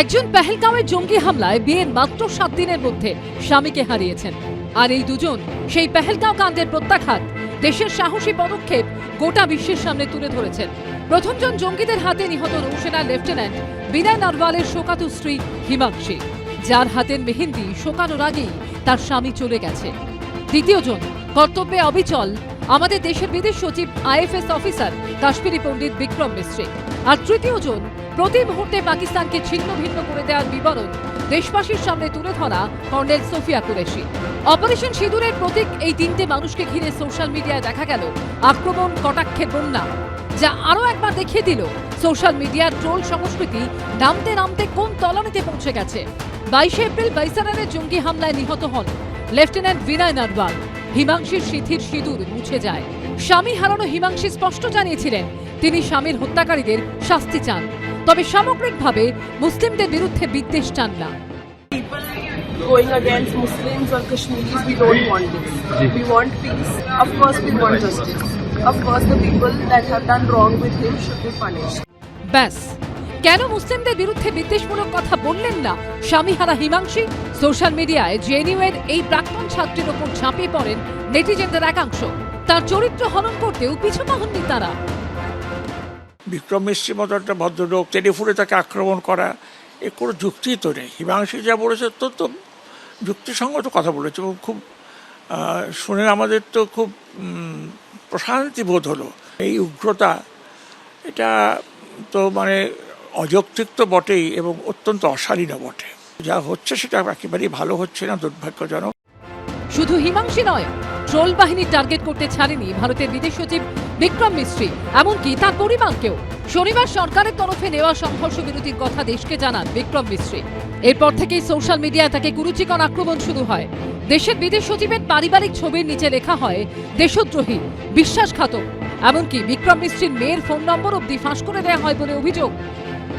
একজন পেহেলগাঁওয়ের জঙ্গি হামলায় বিয়ের মাত্র সাত দিনের মধ্যে স্বামীকে হারিয়েছেন। আর এই দুজন, সেই পেহেলগাঁও কাণ্ডের প্রত্যাঘাত দেশের সাহসী পদক্ষেপ গোটা বিশ্বের সামনে তুলে ধরেছেন। প্রথমজন জঙ্গিদের হাতে নিহত নৌসেনার লেফটেন্যান্ট বিনয় নারওয়ালের শোকাতু স্ত্রী হিমাংশী, যার হাতের মেহেন্দি শোকানোর আগেই তার স্বামী চলে গেছে। দ্বিতীয়জন, কর্তব্যে অবিচল, আমাদের দেশের বিদেশ সচিব আইএফএস অফিসার কাশ্মীরি পণ্ডিত বিক্রম মিস্ত্রি। আর তৃতীয় জন প্রতি মুহূর্তে পাকিস্তানকে ছিন্ন ভিন্ন করে দেওয়ার বিবরণ দেশবাসীর সামনে তুলে ধরা কর্নেল সোফিয়া কুরেশি। অপারেশন সিঁদুরের প্রতীক এই তিনটে মানুষকে ঘিরে সোশ্যাল মিডিয়ায় দেখা গেল আক্রমণ কটাক্ষের বন্যা, যা আরও একবার দেখিয়ে দিল সোশ্যাল মিডিয়ার ট্রোল সংস্কৃতি নামতে নামতে কোন তলানিতে পৌঁছে গেছে। বাইশে এপ্রিল বাইসারানের জঙ্গি হামলায় নিহত হন লেফটেন্যান্ট বিনয় নারওয়াল হিমাংশীর সিথির সিঁদুর মুছে যায় স্বামী হারানো হিমাংশী স্পষ্ট জানিয়েছিলেন তিনি স্বামীর হত্যাকারীদের শাস্তি চান তবে সামগ্রিকভাবে মুসলিমদের বিরুদ্ধে বিদ্বেষ চান না going against Muslims or Kashmiris, we don't want this. We want peace. Of course, we want justice. Of course, the people that have done wrong with him should be punished. ব্যাস কেন মুসলিমদের বিরুদ্ধে বিদ্বেষমূলক কথা বললেন না স্বামীহারা হিমাংশী? সোশ্যাল মিডিয়ায় জেএনইউয়ের এই প্রাক্তন ছাত্রীর ওপর ঝাঁপিয়ে পড়েন নেটিজেনদের একাংশ। তার চরিত্র হনন করতেও পিছু পাহননি তারা। বিক্রম মিশ্রির মতো একটা ভদ্রলোক টেলিফোনে তাকে আক্রমণ করা, এ কোনো যুক্তিই তো নেই। হিমাংশী যা বলেছে অত্যন্ত যুক্তিসঙ্গত কথা বলেছে এবং খুব শুনে আমাদের তো খুব প্রশান্তি বোধ হলো। এই উগ্রতা, এটা তো মানে অযৌক্তিক তো বটেই এবং অত্যন্ত অশালীনও বটে। যা হচ্ছে সেটা একেবারেই ভালো হচ্ছে না, দুর্ভাগ্যজনক। শুধু হিমাংশী নয়, ট্রোল বাহিনী টার্গেট করতে ছাড়েনি ভারতের বিদেশ সচিব বিক্রম মিস্ত্রি, এমনকি তার পরিবারকেও। শনিবার সরকারের তরফে নেওয়া সংঘর্ষ বিরতির কথা দেশকে জানান বিক্রম মিস্ত্রি। এরপর থেকেই সোশ্যাল মিডিয়ায় তাকে কুরুচিকর আক্রমণ শুরু হয়। দেশের বিদেশ সচিবের পারিবারিক ছবির নিচে লেখা হয়, দেশদ্রোহী, বিশ্বাসঘাতক। এমনকি বিক্রম মিস্ত্রির মেয়ের ফোন নম্বর অবধি ফাঁস করে দেওয়া হয় বলে অভিযোগ।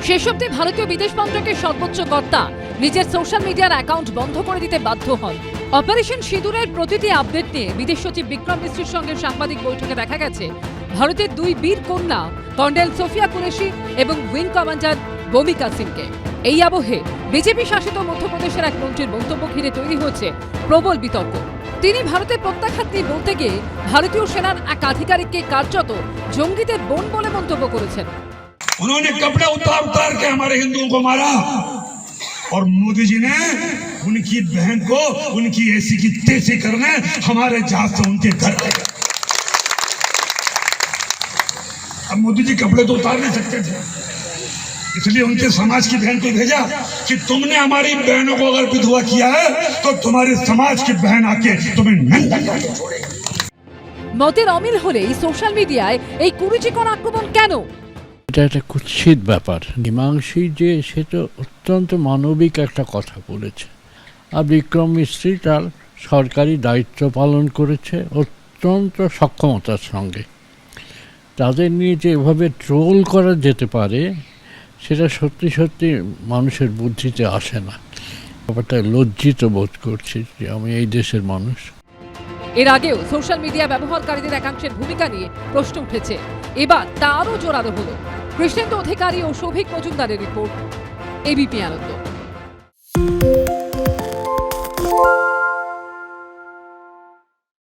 শেষ অব্দি ভারতীয় বিদেশ মন্ত্রকের সর্বোচ্চ কর্তা নিজের সোশ্যাল মিডিয়ার অ্যাকাউন্ট বন্ধ করে দিতে বাধ্য হন। অপারেশন সিঁদুরের প্রতিটি আপডেট নিয়ে বিদেশ সচিব বিক্রম মিশ্রির সঙ্গে সাংবাদিক বৈঠকে দেখা গেছে, ভারতের দুই বীর কন্যা কর্নেল সোফিয়া কুরেশি এবং উইং কমান্ডার বমিকা সিংকে। এই আবহে বিজেপি শাসিত মধ্যপ্রদেশের এক মন্ত্রীর মন্তব্য ঘিরে তৈরি হয়েছে প্রবল বিতর্ক। তিনি ভারতের প্রত্যাঘাত নিয়ে বলতে গিয়ে ভারতীয় সেনার এক আধিকারিককে কার্যত জঙ্গিদের বোন বলে মন্তব্য করেছেন। उन्होंने कपड़े उतार उतार के हमारे हिंदुओं को मारा और मोदी जी ने उनकी बहन को उनकी ऐसी की तेजी करने हमारे जहाज से उनके घर ले गए अब मोदी जी कपड़े तो उतार नहीं सकते थे इसलिए उनके समाज की बहन को भेजा कि तुमने हमारी बहनों को अगर विधवा किया है तो तुम्हारे समाज की बहन आके तुम्हें नंगा करके छोड़ेगी মতের অমিল হলেই সোশ্যাল মিডিয়ায় এই কুরুচিকর আক্রমণ কেন এটা একটা কুৎসিত ব্যাপার। হিমাংশী যে, সে তো অত্যন্ত মানবিক একটা কথা বলেছে। আর বিক্রম মিস্ত্রি তার সরকারি দায়িত্ব পালন করেছে অত্যন্ত সক্ষমতার সঙ্গে। তাদের নিয়ে যে এভাবে ট্রোল করা যেতে পারে, সেটা সত্যি সত্যি মানুষের বুদ্ধিতে আসে না। ব্যাপারটা লজ্জিত বোধ করছি যে আমি এই দেশের মানুষ। এর আগেও সোশ্যাল মিডিয়া ব্যবহারকারীদের একাংশের ভূমিকা নিয়ে প্রশ্ন উঠেছে। এবার তা আরও জোরালো হলো। কৃষ্ণেন্দু অধিকারী ও শৌভিক মজুমদারের রিপোর্ট এবিপি আনন্দ।